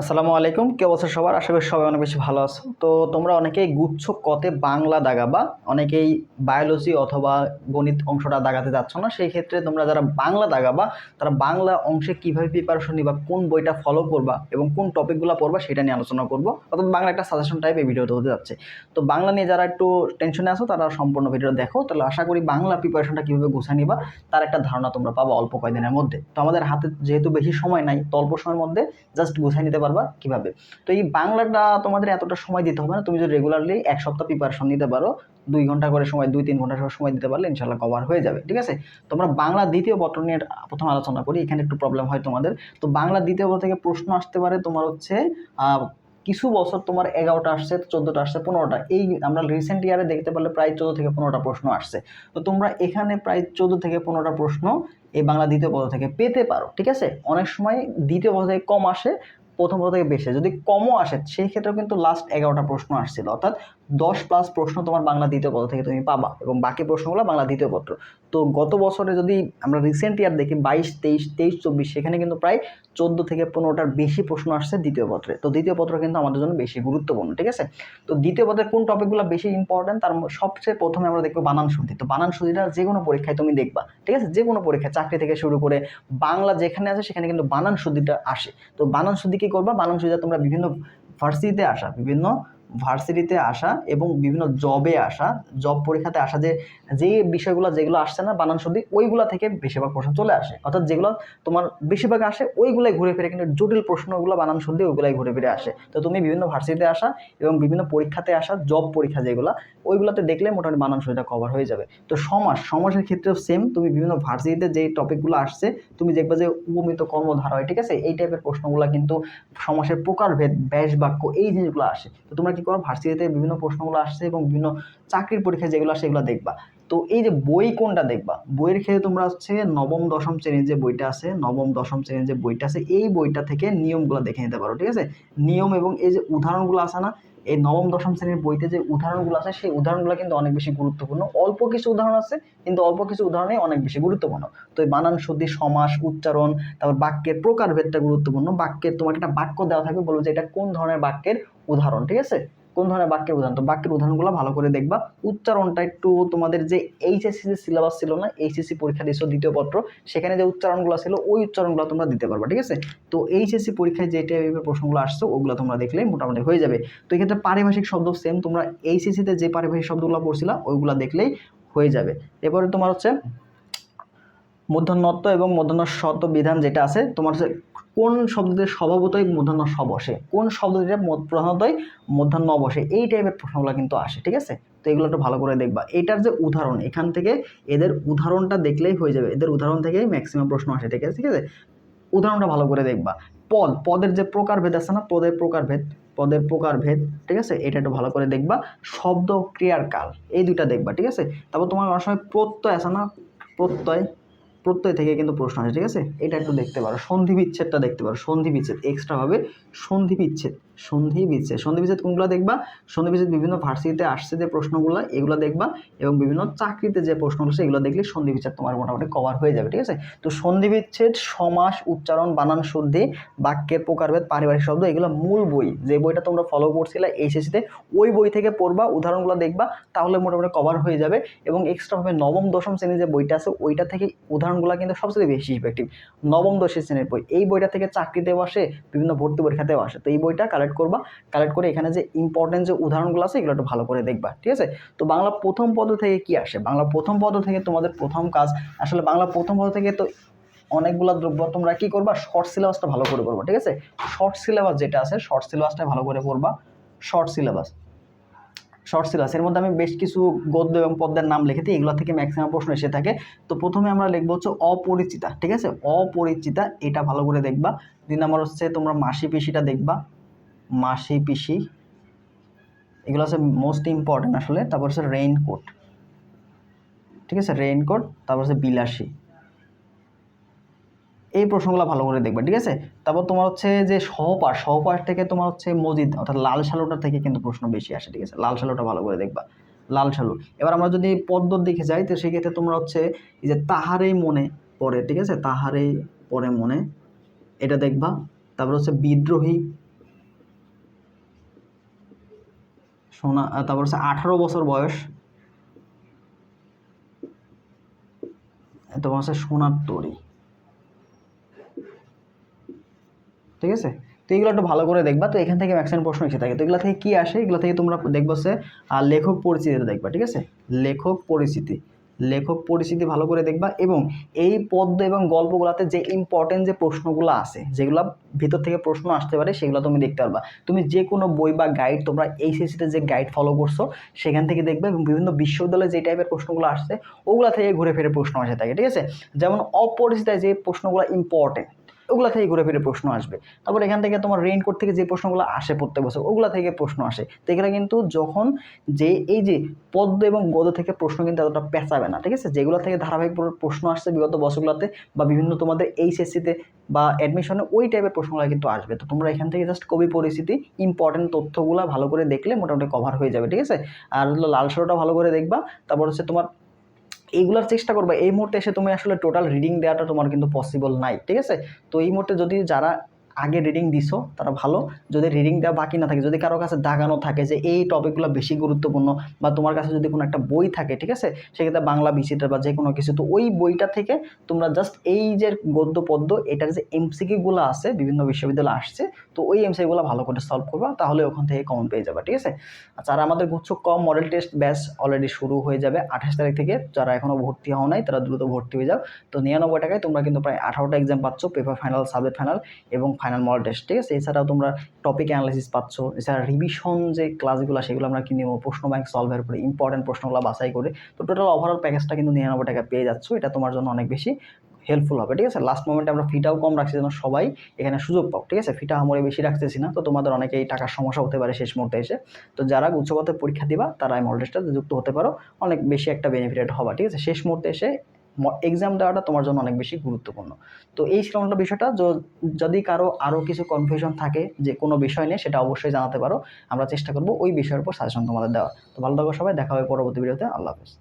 আসসালামু আলাইকুম, কে অবস্থা সবার? আশা করি সবাই অনেক বেশি ভালো আছো। তো তোমরা অনেকেই গুচ্ছ কতে বাংলা দাগাবা অনেকেই বায়োলজি অথবা গণিত অংশটা দাগাতে যাচ্ছ না, সেই ক্ষেত্রে তোমরা যারা বাংলা দাগাবা তারা বাংলা অংশে কীভাবে প্রিপারেশন নিবা, কোন বইটা ফলো করবা এবং কোন টপিকগুলো পড়বা সেটা নিয়ে আলোচনা করব। অর্থাৎ বাংলা একটা সাজেশন টাইপ এই ভিডিওতে হতে যাচ্ছে। তো বাংলা নিয়ে যারা একটু টেনশনে আছো, তারা সম্পূর্ণ ভিডিওটা দেখো। তাহলে আশা করি বাংলা প্রিপারেশনটা কীভাবে গোছায় নিবা, তার একটা ধারণা তোমরা পাবো অল্প কয়েকদিনের মধ্যে। তো আমাদের হাতে যেহেতু বেশি সময় নাই, তো অল্প সময়ের মধ্যে জাস্ট গুছাই নিতে পারবা কীভাবে? তো এই বাংলাটা তোমাদের এতটা সময় দিতে হবে না। তুমি যদি রেগুলারলি এক সপ্তাহ প্রিপারেশন নিতে পারো, দুই ঘণ্টা করে সময়, দুই তিন ঘণ্টা সময় দিতে পারলে ইনশাল্লাহ কভার হয়ে যাবে, ঠিক আছে? তোমরা বাংলা দ্বিতীয় পত্র নিয়ে প্রথম আলোচনা করি, এখানে একটু প্রবলেম হয় তোমাদের। তো বাংলা দ্বিতীয় পত্র থেকে প্রশ্ন আসতে পারে তোমার হচ্ছে কিছু বছর তোমার এগারোটা আসছে, চোদ্দোটা আসছে, পনেরোটা। এই আমরা রিসেন্ট ইয়ারে দেখতে পারলে প্রায় চোদ্দ থেকে পনেরোটা প্রশ্ন আসছে। তো তোমরা এখানে প্রায় চোদ্দ থেকে পনেরোটা প্রশ্ন এই বাংলা দ্বিতীয় পদ থেকে পেতে পারো, ঠিক আছে? অনেক সময় দ্বিতীয় পদ থেকে কম আসে প্রথম থেকে বেশি। যদি কমও আসে সেই ক্ষেত্রেও কিন্তু লাস্ট এগারোটা প্রশ্ন আসছিল। অর্থাৎ দশ প্লাস প্রশ্ন তোমার বাংলা দ্বিতীয় পত্র থেকে তুমি পাবা এবং বাকি প্রশ্নগুলো বাংলা দ্বিতীয় পত্র। তো গত বছরে যদি আমরা রিসেন্ট ইয়ার দেখি বাইশ, তেইশ তেইশ, চব্বিশ, সেখানে কিন্তু প্রায় চোদ্দ থেকে পনেরোটার বেশি প্রশ্ন আসছে দ্বিতীয় পত্রে। তো দ্বিতীয় পত্র কিন্তু আমাদের জন্য বেশি গুরুত্বপূর্ণ, ঠিক আছে? তো দ্বিতীয় পত্রের কোন টপিকগুলো বেশি ইম্পর্টেন্ট তার সবচেয়ে প্রথমে আমরা দেখব বানান শুদ্ধি। তো বানান শুদ্ধিটা যে কোনো পরীক্ষায় তুমি দেখবা, ঠিক আছে? যে কোনো পরীক্ষায়, চাকরি থেকে শুরু করে বাংলা যেখানে আছে সেখানে কিন্তু বানান শুদ্ধিটা আসে। তো বানান শুদ্ধি কী করবা? বানান শুদ্ধিটা তোমরা বিভিন্ন ভার্সিটিতে আসা, বিভিন্ন ভার্সিটিতে আসা এবং বিভিন্ন জবে আসা জব পরীক্ষাতে আসা যে যে বিষয়গুলো যেগুলো আসছে না বানান শুদ্ধি ওইগুলা থেকে বেশিরভাগ প্রশ্ন চলে আসে। অর্থাৎ যেগুলো তোমার বেশিরভাগ আসে, ওইগুলাই ঘুরে ফিরে কিন্তু জটিল প্রশ্নগুলো বানান শুদ্ধি ওইগুলাই ঘুরে ফিরে আসে। তো তুমি বিভিন্ন ভার্সিটিতে আসা এবং বিভিন্ন পরীক্ষাতে আসা জব পরীক্ষা যেগুলো, ওইগুলোতে দেখলে মোটামুটি বানান শুদ্ধিটা কভার হয়ে যাবে। তো সমাজ সমাজের ক্ষেত্রেও সেম তুমি বিভিন্ন ভার্সিটিতে যে টপিকগুলো আসছে, তুমি দেখবে যে উপমিত কর্মধারা হয় ঠিক আছে? এই টাইপের প্রশ্নগুলো কিন্তু সমাসের প্রকারভেদ ব্যাস বাক্য এই জিনিসগুলো আসে। তো তোমরা কি করো, ভার্সিটিতে বিভিন্ন প্রশ্নগুলো আসছে এবং বিভিন্ন চাকরির পরীক্ষায় যেগুলো আসে সেগুলো দেখবা। তো এই যে বই কোনটা দেখবা? বইয়ের ক্ষেত্রে তোমরা হচ্ছে নবম, দশম শ্রেণির যে বইটা আছে, নবম, দশম শ্রেণির যে বইটা আছে, এই বইটা থেকে নিয়মগুলো দেখে নিতে পারো, ঠিক আছে? নিয়ম এবং এই যে উদাহরণগুলো আছে না, এই নবম, দশম শ্রেণির বইতে যে উদাহরণগুলো আছে, সেই উদাহরণগুলো কিন্তু অনেক বেশি গুরুত্বপূর্ণ। অল্প কিছু উদাহরণ আছে, কিন্তু অল্প কিছু উদাহরণই অনেক বেশি গুরুত্বপূর্ণ। তো এই বানান শুদ্ধি সমাস, উচ্চারণ, তারপর বাক্যের প্রকারভেদটা গুরুত্বপূর্ণ। বাক্যের তোমাকে একটা বাক্য দেওয়া থাকবে, বলব যে এটা কোন ধরনের বাক্যের উদাহরণ, ঠিক আছে? কোন ধরনের বাক্যের উদাহরণ? তো বাক্যের উদাহরণগুলো ভালো করে দেখবা। উচ্চারণটা একটু তোমাদের যে এইচএসসি যে সিলেবাস ছিল না এইচএসসি পরীক্ষা দিয়েছ দ্বিতীয় পত্র, সেখানে যে উচ্চারণগুলো ছিল, ওই উচ্চারণগুলো তোমরা দিতে পারবা, ঠিক আছে? তো এইচএসসি পরীক্ষায় যে টাইপের প্রশ্নগুলো আসছে, ওগুলো তোমরা দেখলে মোটামুটি হয়ে যাবে। তো এক্ষেত্রে পারিভাষিক শব্দ সেম তোমরা এইচএসসিতে যে পারিভাষিক শব্দগুলো পড়ছিলা, ওইগুলো দেখলেই হয়ে যাবে। এরপরে তোমার হচ্ছে মূর্ধন্যত্ব এবং মূর্ধন্য শত বিধান যেটা আছে, তোমার হচ্ছে কোন শব্দটির স্বভাবতই মূর্ধন্য স বসে? কোন শব্দটির মধ্য- প্রধানতই মূর্ধন্য বসে? এই টাইপের প্রশ্নগুলো কিন্তু আসে, ঠিক আছে? তো এগুলো একটু ভালো করে দেখবা। এটার যে উদাহরণ, এখান থেকে এদের উদাহরণটা দেখলেই হয়ে যাবে। এদের উদাহরণ থেকেই ম্যাক্সিমাম প্রশ্ন আসে, ঠিক আছে? ঠিক আছে? উদাহরণটা ভালো করে দেখবা। পদ, পদের যে প্রকারভেদ আছে না, পদের প্রকারভেদ পদের প্রকারভেদ ঠিক আছে? এটা একটু ভালো করে দেখবা। শব্দ ক্রিয়ার কাল, এই দুইটা দেখবা, ঠিক আছে? তারপর তোমার অনেক সময় প্রত্যয় আছে না, প্রত্যয় প্রত্যয় থেকে কিন্তু প্রশ্ন আসে, ঠিক আছে? এটা একটু দেখতে পারো। সন্ধি বিচ্ছেদটা দেখতে পারো। সন্ধি বিচ্ছেদ এক্সট্রাভাবে সন্ধি বিচ্ছেদ সন্ধি বিচ্ছেদ। সন্ধি বিচ্ছেদ কোনগুলো দেখবা? সন্ধি বিচ্ছেদ বিভিন্ন ভার্সিটিতে আসছে যে প্রশ্নগুলো, এগুলো দেখবা এবং বিভিন্ন চাকরিতে যে প্রশ্নগুলো এগুলো দেখলে সন্ধি বিচ্ছেদ তোমার মোটামুটি কভার হয়ে যাবে, ঠিক আছে? তো সন্ধি বিচ্ছেদ, সমাস, উচ্চারণ, বানান, শুদ্ধি, বাক্যের প্রকারভেদ, পারিবারিক শব্দ, এগুলো মূল বই। যে বইটা তোমরা ফলো করছিলে এইচএসিতে ওই বই থেকে পড়বা, উদাহরণগুলো দেখবা, তাহলে মোটামুটি কভার হয়ে যাবে এবং এক্সট্রাভাবে নবম, দশম শ্রেণির যে বইটা আছে, ওইটা থেকে উদাহরণগুলো কিন্তু সবচেয়ে বেশি ইফেক্টিভ নবম, দশম শ্রেণির বই, এই বইটা থেকে চাকরিতেও আসে, বিভিন্ন ভর্তি পরীক্ষাতেও আসে। তো এই বইটা করবা কালেক্ট করে এখানে যে ইম্পর্টেন্ট যে উদাহরণগুলো আছে, এগুলো একটু ভালো করে দেখবা, ঠিক আছে? তো বাংলা প্রথম পদ থেকে কি আসে? বাংলা প্রথম পদ থেকে তোমাদের প্রথম কাজ, আসলে বাংলা প্রথম পদ থেকে তো অনেকগুলো দ্রব্য তোমরা কি করবা? শর্ট সিলেবাসটা ভালো করে করবা ঠিক আছে? শর্ট সিলেবাস যেটা আছে শর্ট সিলেবাসটা ভালো করে পড়বা শর্ট সিলেবাস শর্ট সিলেবাস এর মধ্যে আমি বেশ কিছু গদ্য এবং পদ্মের নাম লিখেছি এগুলো থেকে ম্যাক্সিমাম প্রশ্ন এসে থাকে। তো প্রথমে আমরা লিখব হচ্ছে অপরিচিতা, ঠিক আছে? অপরিচিতা, এটা ভালো করে দেখবা। দুই নম্বর হচ্ছে তোমরা মাসি পিসিটা দেখবা। মাসি, পিসি, এগুলো হচ্ছে মোস্ট ইম্পর্টেন্ট আসলে। তারপর হচ্ছে রেইনকোট ঠিক আছে? রেইনকোট তারপর হচ্ছে বিলাসী। এই প্রশ্নগুলো ভালো করে দেখবে, ঠিক আছে? তারপর তোমার হচ্ছে যে সহপাঠ সহপাঠ থেকে তোমার হচ্ছে মজিদ অর্থাৎ লাল সালুটা থেকে কিন্তু প্রশ্ন বেশি আসে, ঠিক আছে? লাল সালুটা ভালো করে দেখবা। লাল সালু এবার আমরা যদি পদ্মর দিকে যাই, তো সেক্ষেত্রে তোমরা হচ্ছে এই যে তাহারেই মনে পড়ে, ঠিক আছে? তাহারেই পড়ে মনে, এটা দেখবা। তারপর হচ্ছে বিদ্রোহী সোনা তারপর হচ্ছে আঠারো বছর বয়স। তোমার হচ্ছে সোনার তরি। ঠিক আছে? তো এগুলো একটু ভালো করে দেখবা। তো এখান থেকে ম্যাক্সিমাম প্রশ্ন এসে থাকে। তো এগুলো থেকে কী আসে? এগুলো থেকে তোমরা দেখব হচ্ছে লেখক পরিচিতিটা দেখবা। ঠিক আছে? লেখক পরিচিতি। লেখক পরিচিতি ভালো করে দেখবা এবং এই পদ্য এবং গল্পগুলোতে যে ইম্পর্টেন্ট যে প্রশ্নগুলো আছে, যেগুলো ভিতর থেকে প্রশ্ন আসতে পারে, সেগুলো তুমি দেখতে পারবা। তুমি যে কোনো বই বা গাইড তোমরা এইচএসসিতে যে গাইড ফলো করছ, সেখান থেকে দেখবে এবং বিভিন্ন বিশ্ববিদ্যালয়ে যে টাইপের প্রশ্নগুলো আসছে, ওগুলা থেকে ঘুরে ফিরে প্রশ্ন আসে থাকে, ঠিক আছে? যেমন অপরিচিতায় যে প্রশ্নগুলো ইম্পর্টেন্ট ওগুলা থেকে ঘুরে ফিরে প্রশ্ন আসবে। তারপর এখান থেকে তোমার রেইনকোট থেকে যে প্রশ্নগুলো আসে প্রত্যেক বছর, ওগুলা থেকে প্রশ্ন আসে। তো এখানে কিন্তু যখন যে, এই যে পদ্ম এবং গদ্য থেকে প্রশ্ন কিন্তু এতটা পেঁচাবে না, ঠিক আছে? যেগুলো থেকে ধারাবাহিক প্রশ্ন আসছে বিগত বছরগুলোতে বা বিভিন্ন তোমাদের এইচএসসিতে বা অ্যাডমিশনে ওই টাইপের প্রশ্নগুলো কিন্তু আসবে। তো তোমরা এখান থেকে জাস্ট কবি পরিস্থিতি ইম্পর্টেন্ট তথ্যগুলো ভালো করে দেখলে মোটামুটি কভার হয়ে যাবে, ঠিক আছে? আর লাল সরোটা ভালো করে দেখবা। তারপর হচ্ছে তোমার এইগুলোর চেষ্টা করবে। এই মুহূর্তে এসে তুমি আসলে টোটাল রিডিং দেওয়াটা তোমার কিন্তু পসিবল নাই, ঠিক আছে? তো এই মুহূর্তে যদি যারা আগে রিডিং দিছো, তারা ভালো। যদি রিডিং দেওয়া বাকি না থাকে, যদি কারও কাছে দাগানো থাকে যে এই টপিকগুলো বেশি গুরুত্বপূর্ণ বা তোমার কাছে যদি কোনো একটা বই থাকে, ঠিক আছে? সেক্ষেত্রে বাংলা বিচিত্র বা যে কোনো কিছু, তো ওই বইটা থেকে তোমরা জাস্ট এই যে গদ্য পদ্য, এটার যে এমসিকিউগুলো আছে, বিভিন্ন বিশ্ববিদ্যালয়ে আসছে, তো ওই এমসিকিউগুলো ভালো করে সলভ করবা, তাহলে ওখান থেকে কমন পেয়ে যাবে, ঠিক আছে? আচ্ছা আর আমাদের গুচ্ছ cum model test batch already শুরু হয়ে যাবে আঠাশ তারিখ থেকে। যারা এখনও ভর্তি হও নাই, তারা দ্রুত ভর্তি হয়ে যাও। তো নিরানব্বই টাকায় তোমরা কিন্তু প্রায় আঠারোটা এক্সাম পাচ্ছ পেপার ফাইনাল সাবজেক্ট ফাইনাল এবং ফাইনাল মডেল টেস্ট ঠিক আছে? এছাড়াও তোমরা টপিক অ্যানালাইসিস পাচ্ছ। এছাড়া রিভিশন যে ক্লাসগুলো সেগুলো আমরা কিনে নেব? প্রশ্ন ব্যাংক সলভের উপরে ইম্পর্টেন্ট প্রশ্নগুলো বাছাই করে। তো টোটাল ওভারঅল প্যাকেজটা কিন্তু নিরানব্বই টাকা পেয়ে যাচ্ছ। এটা তোমার জন্য অনেক বেশি হেল্পফুল হবে, ঠিক আছে? লাস্ট মোমেন্টে আমরা ফিটাও কম রাখছি, যেন সবাই এখানে সুযোগ পাও ঠিক আছে? ফিটা আমরে বেশি রাখতেছি না। তো তোমাদের অনেকেই টাকার সমস্যা হতে পারে শেষ মুহূর্তে এসে। তো যারা উচ্চগত পরীক্ষা দিবা, তারা এই মডেল যুক্ত হতে পারো। অনেক বেশি একটা বেনিফিটেড হবা, ঠিক আছে? শেষ মুহূর্তে এসে এক্সাম দেওয়াটা তোমার জন্য অনেক বেশি গুরুত্বপূর্ণ। তো এই ছিল বিষয়টা যদি কারও আরও কিছু কনফিউশন থাকে যে কোনো বিষয় নিয়ে, সেটা অবশ্যই জানাতে পারো। আমরা চেষ্টা করব ওই বিষয়ের উপর সাজেশন তোমাদের দেওয়া তো ভালো থাকো সবাই, দেখা হবে পরবর্তী ভিডিওতে আল্লাহ হাফেজ।